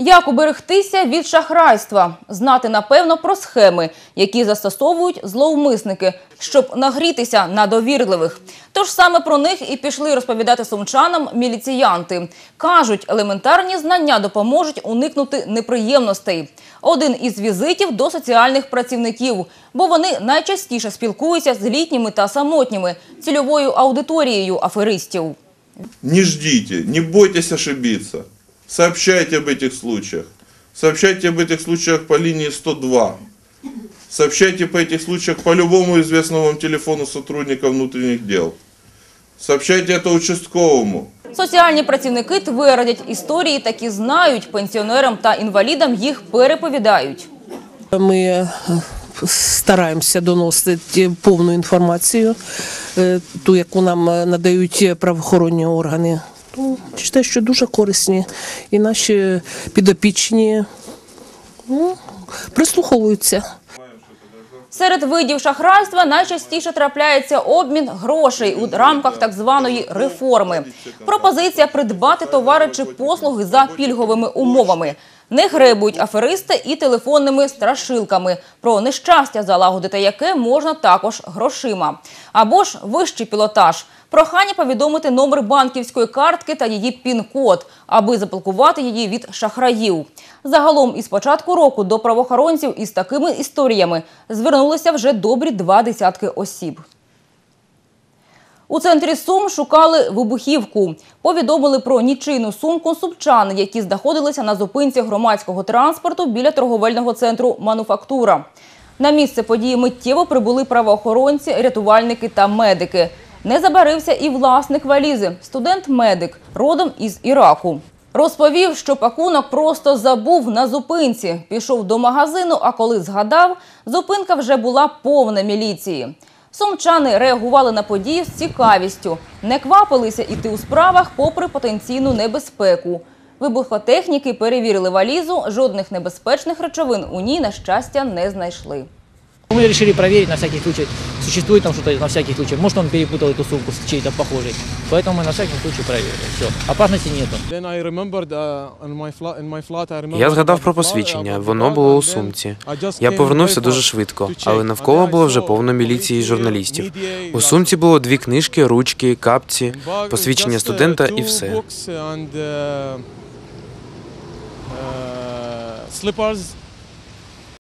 Як уберегтися від шахрайства, знати напевно про схеми, які застосовують зловмисники, щоб нагрітися на довірливих. Тож саме про них і пішли розповідати сумчанам міліціянти. Кажуть, елементарні знання допоможуть уникнути неприємностей. Один із візитів до соціальних працівників, бо вони найчастіше спілкуються з літніми та самотніми цільовою аудиторією аферистів. Не ждите, не бойтесь ошибиться. Сообщайте об этих случаях. Сообщайте об этих случаях по линии 102. Сообщайте по этих случаях по любому известному вам телефону сотрудника внутренних дел. Сообщайте это участковому. Соціальні працівники твердять, історії такі знають, пенсіонерам та інвалідам їх переповідають. Ми е, стараємося доносити повну інформацію, е, ту, яку нам е, надають правоохоронні органи. Ну, Читаю, що дуже корисні. І наші підопічні ну, прислуховуються. Серед видів шахрайства найчастіше трапляється обмін грошей у рамках так званої реформи. Пропозиція придбати товари чи послуги за пільговими умовами. Не гребують аферисти і телефонними страшилками. Про нещастя залагодити яке можна також грошима. Або ж вищий пілотаж. Прохання повідомити номер банківської картки та її пін-код, аби заблокувати її від шахраїв. Загалом із початку року до правоохоронців із такими історіями звернулися вже добрі два десятки осіб. У центрі Сум шукали вибухівку. Повідомили про нічийну сумку сумчан, які знаходилися на зупинці громадського транспорту біля торговельного центру «Мануфактура». На місце події миттєво прибули правоохоронці, рятувальники та медики. Не забарився і власник валізи – студент-медик, родом із Іраку. Розповів, що пакунок просто забув на зупинці. Пішов до магазину, а коли згадав, зупинка вже була повна міліції. Сумчани реагували на події з цікавістю, не квапилися іти у справах попри потенційну небезпеку. Вибухотехніки перевірили валізу, жодних небезпечних речовин у ній, на щастя, не знайшли. Мы решили проверить на всякий случай, существует там что-то на всякий случай. Может, он перепутал эту сумку с чьей-то похожей. Поэтому мы на всякий случай проверили. Все. Опасности нету. Then I remembered, uh, in my flat, in my flat, I remembered Я згадав about про the flat, посвідчення. about the Воно bag, було у and then сумці. I just Я came повернувся very дуже fast швидко, to check. але And навколо then I було вже saw повно міліції і police, журналістів. media, У like, сумці було дві книжки, ручки, капці, bag, посвідчення just, uh, студента і two все. books and, uh, uh, slippers